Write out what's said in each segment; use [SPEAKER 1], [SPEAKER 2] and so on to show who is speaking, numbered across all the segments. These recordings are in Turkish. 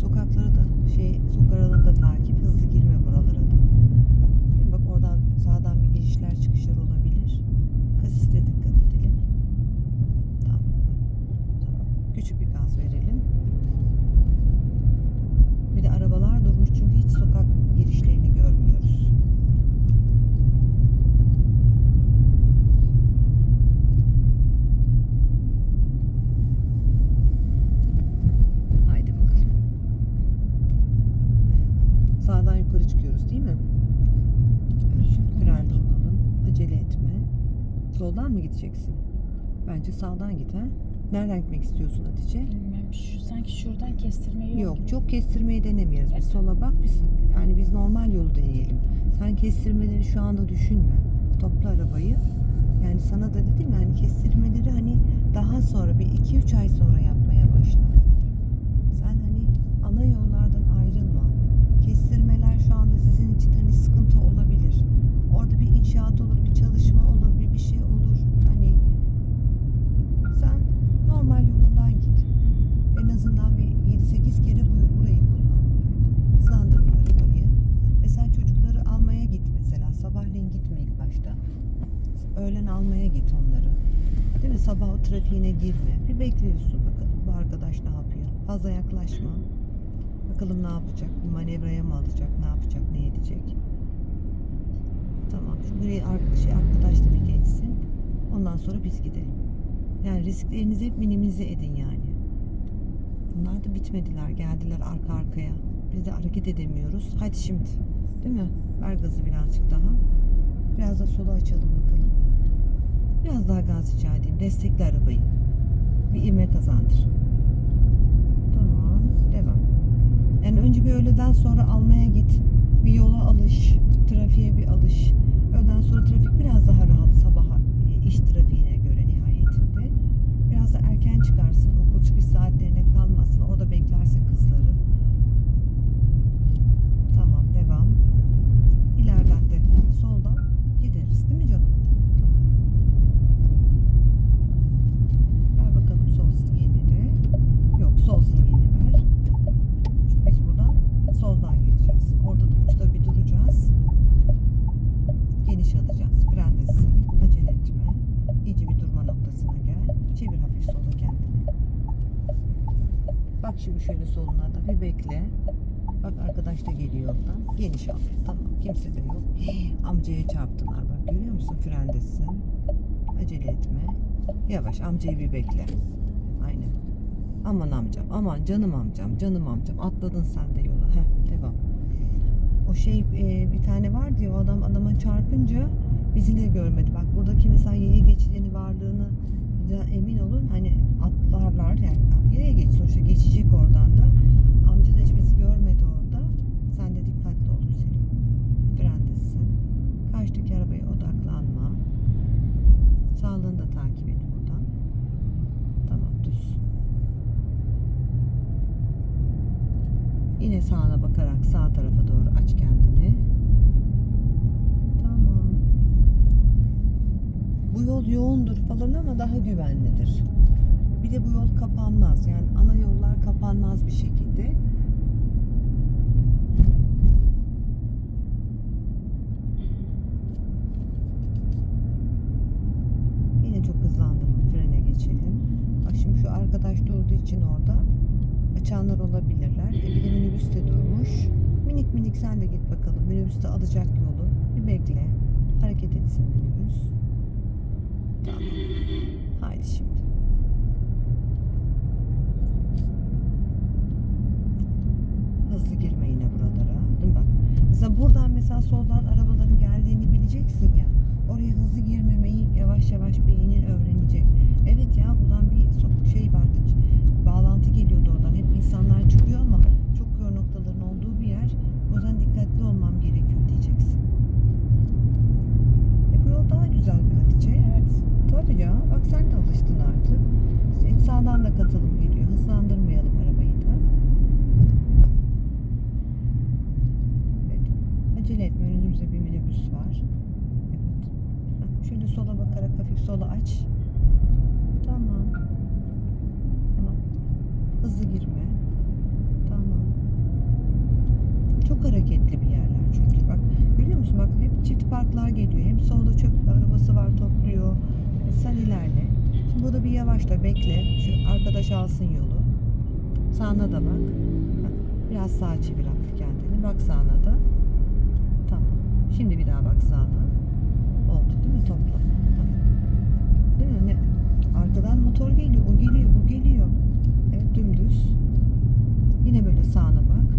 [SPEAKER 1] Sokakları da şey sokak aralığında takip. Hızlı girme buralara da. Bak oradan sağdan bir girişler çıkışlar olabilir. Kasiste dikkat edelim. Tamam. Tamam. Küçük bir gaz verelim. Bir de arabalar durmuş çünkü hiç sokak girişlerini görmüyoruz. Haydi bakalım. Sağdan yukarı çıkıyoruz değil mi? Frende olalım. Acele etme. Soldan mı gideceksin? Bence sağdan git ha. Nereden gitmek istiyorsun Hatice?
[SPEAKER 2] Bilmem şu, sanki şuradan kestirme yok.
[SPEAKER 1] Yok
[SPEAKER 2] gibi.
[SPEAKER 1] çok kestirmeyi denemiyoruz. Biz sola bak biz yani biz normal yolu deneyelim. Sen kestirmeleri şu anda düşünme. Topla arabayı. Yani sana da dedim yani kestirmeleri hani daha sonra bir 2-3 ay sonra yapmaya başla. Sen hani ana yollardan ayrılma. Kestirmeler şu anda sizin için hani sıkıntı olabilir. Orada bir inşaat olur, bir çalışma olur, bir bir şey olur. Hani sen normal yolundan git. En azından bir 7-8 kere bu, burayı kullan. Hızlandırma arabayı. Mesela çocukları almaya git mesela. Sabahleyin gitme ilk başta. Öğlen almaya git onları. Değil mi? Sabah o trafiğine girme. Bir bekliyorsun bakalım bu arkadaş ne yapıyor. Fazla yaklaşma. Bakalım ne yapacak? Bir manevraya mı alacak? Ne yapacak? Ne edecek? Tamam. Şu burayı şey, arkadaş da bir geçsin. Ondan sonra biz gidelim. Yani risklerinizi hep minimize edin yani. Bunlar da bitmediler. Geldiler arka arkaya. Biz de hareket edemiyoruz. Hadi şimdi. Değil mi? Ver gazı birazcık daha. Biraz da sola açalım bakalım. Biraz daha gaz rica edeyim. Destekle arabayı. Bir ivme kazandır. Tamam. Devam. Yani önce bir öğleden sonra almaya git. Bir yola alış. Trafiğe bir alış. Öğleden sonra trafik biraz daha rahat sabaha e, iş trafiğine göre nihayetinde. Biraz da erken çıkarsın. Okul çıkış saatlerine kalmazsın. Orada beklersin kızları. Tamam devam. İleriden de soldan gideriz değil mi canım? Ver bakalım sol sinyalini de. Yok sol sinyalini ver. Çünkü biz buradan soldan gireceğiz. Orada da uçta bir duracağız. Geniş alacağız. Frendesin. Acele etme. İyice bir durma noktasına gel. Çevir hafif sola kendini. Bak şimdi şöyle soluna da bir bekle. Bak arkadaş da geliyor oradan. Geniş al. Tamam. Kimse de yok. Amcaya çarptılar bak. Görüyor musun? Frendesin. Acele etme. Yavaş amcayı bir bekle. Aynen. Aman amcam, aman canım amcam, canım amcam. Atladın sen de yola. Heh, devam. O şey e, bir tane var diyor adam adama çarpınca bizi de görmedi. Bak buradaki mesela yaya geçidini varlığını emin olun hani atlarlar yani yaya geç sonuçta geçecek oradan da. Amca da hiç bizi görmedi orada. Sen de dikkatli ol güzelim. Frendesin. Karşıdaki arabaya odaklanma. Sağlığını da takip et buradan. Tamam düz. Yine sağına bakarak sağ tarafa doğru aç kendini. Tamam. Bu yol yoğundur falan ama daha güvenlidir. Bir de bu yol kapanmaz. Yani ana yollar kapanmaz bir şekilde. Yine çok hızlandım. Frene geçelim. Bak şimdi şu arkadaş durduğu için orada açanlar olabilirler. E bir de minibüs de durmuş. Minik minik sen de git bakalım. Minibüs de alacak yolu. Bir bekle. Hareket etsin minibüs. Tamam. Haydi şimdi. Hızlı girme yine buralara. Değil mi bak? Mesela buradan mesela soldan arabaların geldiğini bileceksin ya. Oraya hızlı girmemeyi yavaş yavaş beynin öğrenecek. Evet ya buradan bir şey vardı. Bağlantı geliyordu girme. Tamam. Çok hareketli bir yerler çünkü. Bak görüyor musun? Bak hep çift parklar geliyor. Hem solda çöp arabası var topluyor. E, sen ilerle. Şimdi burada bir yavaşla bekle. Şu arkadaş alsın yolu. Sağına da bak. biraz sağa çevir hafif kendini. Bak sağına da. Tamam. Şimdi bir daha bak sağına. Oldu değil mi? Topla. Değil mi? Ne? Arkadan motor geliyor. O geliyor. Bu geliyor. Dümdüz. Yine böyle sağına bak.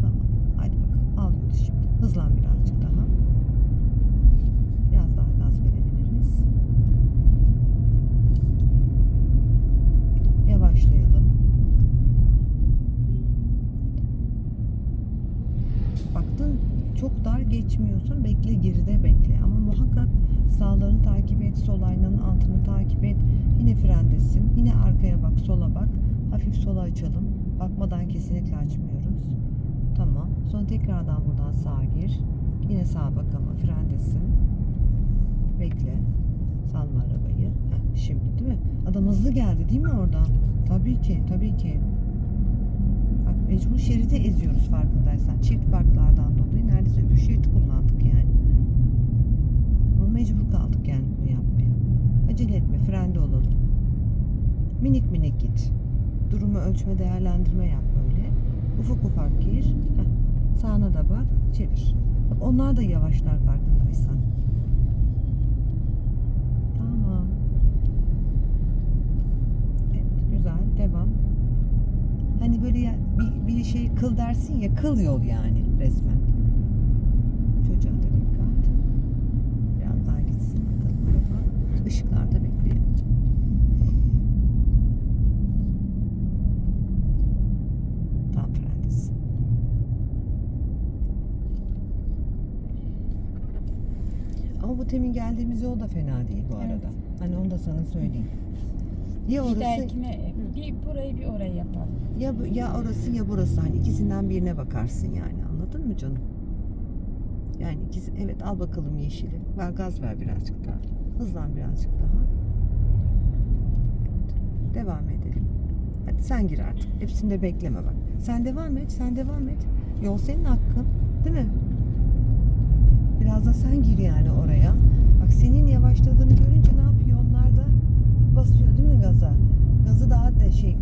[SPEAKER 1] Tamam. Hadi bakalım. Al yolu şimdi. Hızlan birazcık daha. Biraz daha gaz verebiliriz. Yavaşlayalım. Baktın çok dar geçmiyorsun. Bekle geride bekle. Ama muhakkak sağlarını takip et. Sol aynanın altını takip et. Yine frendesin. Yine arkaya bak. Sola bak. Hafif sola açalım. Bakmadan kesinlikle açmıyoruz. Tamam. Sonra tekrardan buradan sağa gir. Yine sağa bak ama frendesin. Bekle. Salma arabayı. Heh, şimdi değil mi? Adam hızlı geldi değil mi oradan? Tabii ki, tabii ki. Bak mecbur şeridi eziyoruz farkındaysan. Çift parklardan dolayı neredeyse öbür şeridi kullandık yani. Mecbur kaldık yani bunu yapmaya. Acele etme, frende olalım. Minik minik git. Durumu ölçme değerlendirme yap böyle. Ufak ufak gir. Heh. Sağına da bak, çevir. Bak onlar da yavaşlar farkındaysan. Tamam. Evet, güzel. Devam. Hani böyle bir, bir şey kıl dersin ya kıl yol yani resmen. Çocuğa da dikkat. Biraz daha gitsin bakalım araba. Işıklarda bekleyelim. Tam frendesin. Ama bu temin geldiğimiz yol da fena değil bu
[SPEAKER 2] Evet.
[SPEAKER 1] arada. Hani onu da sana söyleyeyim. Ya orası
[SPEAKER 2] Giderkine bir burayı bir orayı yapalım.
[SPEAKER 1] ya bu- ya orası ya burası hani ikisinden birine bakarsın yani anladın mı canım? Yani ikisi evet al bakalım yeşili. Ver gaz ver birazcık daha. Hızlan birazcık daha. Devam edelim. Hadi sen gir artık. Hepsinde bekleme bak. Sen devam et, sen devam et. Yol senin hakkın. Değil mi? Biraz da sen gir yani oraya. Bak senin yavaşladığını görünce ne yapıyor onlar da? Basıyor değil mi gaza? Gazı daha da şey